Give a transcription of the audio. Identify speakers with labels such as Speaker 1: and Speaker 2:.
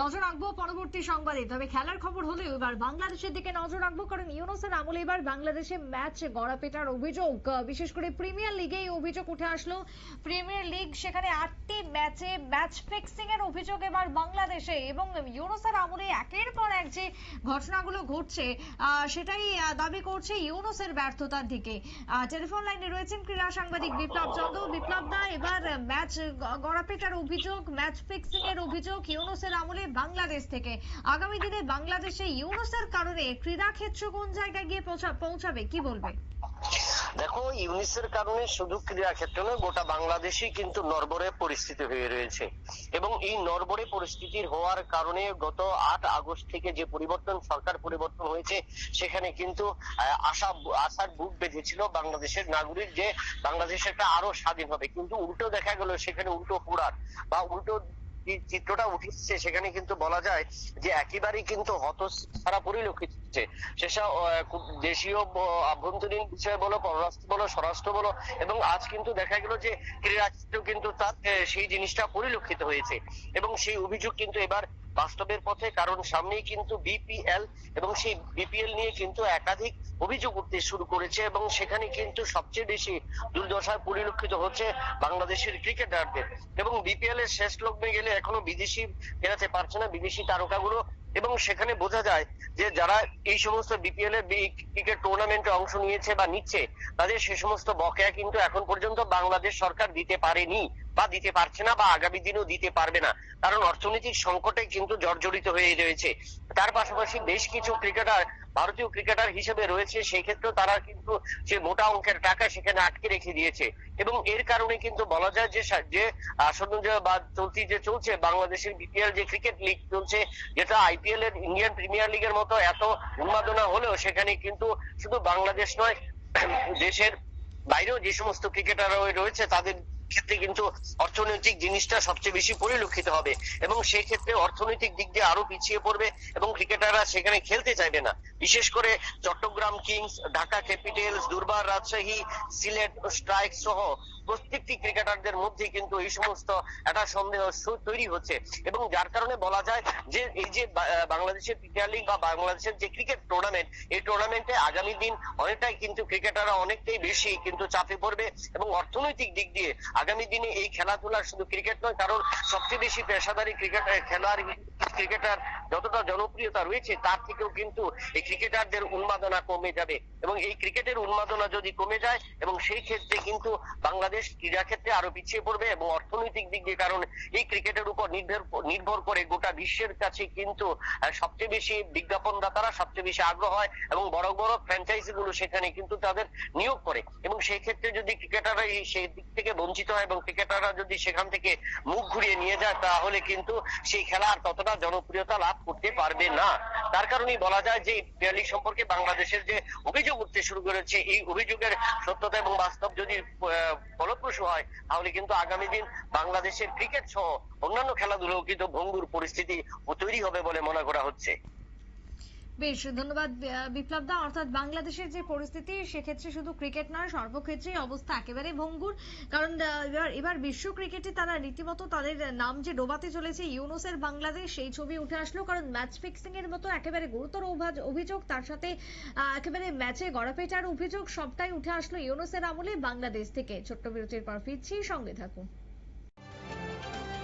Speaker 1: নজর রাখব পরবর্তী সংবাদে। তবে খেলার খবর হলেও এবার বাংলাদেশের দিকে নজর রাখব, কারণ ইউনুসের আমলে এবার বাংলাদেশে ম্যাচ গড়াপেটার অভিযোগ। বিশেষ করে প্রিমিয়ার লিগে এই অভিযোগ উঠে আসলো। প্রিমিয়ার লিগ সেখানে আটটি ম্যাচে ম্যাচ ফিক্সিং এর অভিযোগ এবার বাংলাদেশে। এবং ইউনুসের আমলে একের পর এক যে ঘটনাগুলো ঘটছে সেটাই দাবি করছে ইউনুসের ব্যর্থতার দিকে। টেলিফোন লাইনে রয়েছেন ক্রীড়া সাংবাদিক বিপ্লব চন্দ্র। বিপ্লব দা, এবার ম্যাচ গড়াপেটার অভিযোগ ম্যাচ ফিক্সিং এর অভিযোগ, ইউনুসের আমলে বাংলাদেশ থেকে। আগামী দিনে বাংলাদেশে ইউনুসের কারণে ক্রীড়া ক্ষেত্র কোন জায়গায় গিয়ে পৌঁছাবে, কি বলবে?
Speaker 2: দেখো, ইউনিসের কারণে শুধু ক্রীড়া ক্ষেত্র নয়, গোটা বাংলাদেশই কিন্তু নরবরে পরিস্থিতি হয়ে রয়েছে। এবং এই নরবরে পরিস্থিতির হওয়ার কারণে গত আট আগস্ট থেকে যে পরিবর্তন, সরকার পরিবর্তন হয়েছে, সেখানে কিন্তু আশা, আশার বুক বেঁধেছিল বাংলাদেশের নাগরিক যে বাংলাদেশ একটা আরও স্বাধীন হবে। কিন্তু উল্টো দেখা গেল, সেখানে উল্টো পোড়ার বা উল্টো চিত্রটা উঠেছে, সেখানে কিন্তু বলা যায় যে একেবারেই কিন্তু হতছাড়া পরিলক্ষিত হচ্ছে। সেসব দেশীয় আভ্যন্তরীণ বিষয় বলো, পররাষ্ট্র বলো, স্বরাষ্ট্র বলো, এবং আজ কিন্তু দেখা গেল যে ক্রীড়া কিন্তু তার সেই জিনিসটা পরিলক্ষিত হয়েছে। এবং সেই অভিযোগ কিন্তু এবার বাস্তবের পথে, কারণ সামনেই কিন্তু বিপিএল এবং সেই বিপিএল নিয়ে কিন্তু একাধিক অভিযোগ উঠতে শুরু করেছে এবং সেখানে কিন্তু সবচেয়ে বেশি দুর্দশায় পরিলক্ষিত হচ্ছে বাংলাদেশের ক্রিকেটারদের। এবং বিপিএল এর শেষ লগ্নে গেলে এখনও বিদেশি ফেরাতে পারছে না বিদেশি তারকাগুলো এবং সেখানে বোঝা যায় যে যারা এই সমস্ত বিপিএল এর ক্রিকেট টুর্নামেন্টে অংশ নিয়েছে বা নিচ্ছে, তাদের সে সমস্ত বকেয়া কিন্তু এখন পর্যন্ত বাংলাদেশ সরকার দিতে পারেনি। বা দিতে পারছে না বা আগামী দিনেও দিতে পারবে না। কারণ অর্থনৈতিক সংকটে কিন্তু জর্জরিত হয়ে রয়েছে। তার পাশাপাশি বেশ কিছু ক্রিকেটার, ভারতীয় ক্রিকেটার হিসেবে রয়েছে। সেই ক্ষেত্রেও তারা কিন্তু যে মোটা অঙ্কের টাকা সেখানে আটকে রেখে দিয়েছে। এবং এর কারণে কিন্তু বলা যায় যে যে আসন্ন যে বা চলতি যে চলছে, বাংলাদেশের বিপিএল যে ক্রিকেট লিগ চলছে, যেটা আইপিএল এর ইন্ডিয়ান প্রিমিয়ার লিগের মতো এত উন্মাদনা হলেও সেখানে কিন্তু শুধু বাংলাদেশ নয়, দেশের বাইরেও যে সমস্ত ক্রিকেটার রয়েছে, তাদের ক্ষেত্রে কিন্তু অর্থনৈতিক জিনিসটা সবচেয়ে বেশি পরিলক্ষিত হবে। এবং সেই ক্ষেত্রে অর্থনৈতিক দিক দিয়ে আরও পিছিয়ে পড়বে এবং ক্রিকেটাররা সেখানে খেলতে চাইবে না। বিশেষ করে চট্টগ্রাম কিংস, ঢাকা ক্যাপিটালস, দুর্বার রাজশাহী, সিলেট স্ট্রাইক সহ প্রত্যেকটি ক্রিকেটারদের মধ্যে কিন্তু এই সমস্ত একটা সন্দেহ তৈরি হচ্ছে। এবং যার কারণে বলা যায় যে এই যে বাংলাদেশের প্রিমিয়ার লিগ বা বাংলাদেশের যে ক্রিকেট টুর্নামেন্ট এই টুর্নামেন্টে আগামী দিন অনেকটাই কিন্তু ক্রিকেটাররা অনেকটাই বেশি কিন্তু চাপে পড়বে এবং অর্থনৈতিক দিক দিয়ে আগামী দিনে এই খেলাধুলা শুধু ক্রিকেট নয়, কারণ সবচেয়ে বেশি পেশাদারি ক্রিকেট খেলোয়াড়, ক্রিকেটার যতটা জনপ্রিয়তা রয়েছে, তার থেকেও কিন্তু এই ক্রিকেটারদের উন্মাদনা কমে যাবে এবং এই ক্রিকেটের উন্মাদনা যদি কমে যায় এবং সেই ক্ষেত্রে কিন্তু বাংলাদেশ ক্রীড়া ক্ষেত্রে আরও পিছিয়ে পড়বে এবং অর্থনৈতিক দিক দিয়ে, কারণ এই ক্রিকেটের উপর নির্ভর নির্ভর করে গোটা বিশ্বের কাছে কিন্তু সবচেয়ে বেশি বিজ্ঞাপনদাতারা সবচেয়ে বেশি আগ্রহ হয় এবং বড় বড় ফ্র্যাঞ্চাইজি গুলো সেখানে কিন্তু তাদের নিয়োগ করে। এবং সেই ক্ষেত্রে যদি ক্রিকেটাররা সেই দিক থেকে বঞ্চিত হয় এবং ক্রিকেটাররা যদি সেখান থেকে মুখ ঘুরিয়ে নিয়ে যায়, তাহলে কিন্তু সেই খেলা আর ততটা জনপ্রিয়তা লাভ করতে পারবে না। তার কারণেই বলা যায় যে প্রিমিয়ার সম্পর্কে বাংলাদেশের যে অভিযোগ উঠতে শুরু করেছে, এই অভিযোগের সত্যতা এবং বাস্তব যদি ফলপ্রসূ হয়, তাহলে কিন্তু আগামী দিন বাংলাদেশের ক্রিকেট সহ অন্যান্য খেলাধুলাও কিন্তু ভঙ্গুর পরিস্থিতি তৈরি হবে বলে মনে করা হচ্ছে।
Speaker 1: বেশ, ধন্যবাদ বিপ্লব দা অর্থাৎ বাংলাদেশের যে পরিস্থিতি, সেক্ষেত্রে শুধু ক্রিকেট নয়, সর্বক্ষেত্রেই অবস্থা একেবারে ভঙ্গুর। কারণ এবার বিশ্ব ক্রিকেটে তারা রীতিমতো তাদের নাম যে ডোবাতে চলেছে, ইউনুসের বাংলাদেশ, সেই ছবি উঠে আসলো। কারণ, ম্যাচ ফিক্সিং এর মতো একেবারে গুরুতর অভা- অভিযোগ, তার সাথে একেবারে ম্যাচে গড়াপেটার অভিযোগ সবটাই উঠে আসলো ইউনুসের আমলে বাংলাদেশ থেকে। ছোট্ট বিরতির পর ফিরছি, সঙ্গে থাকুন।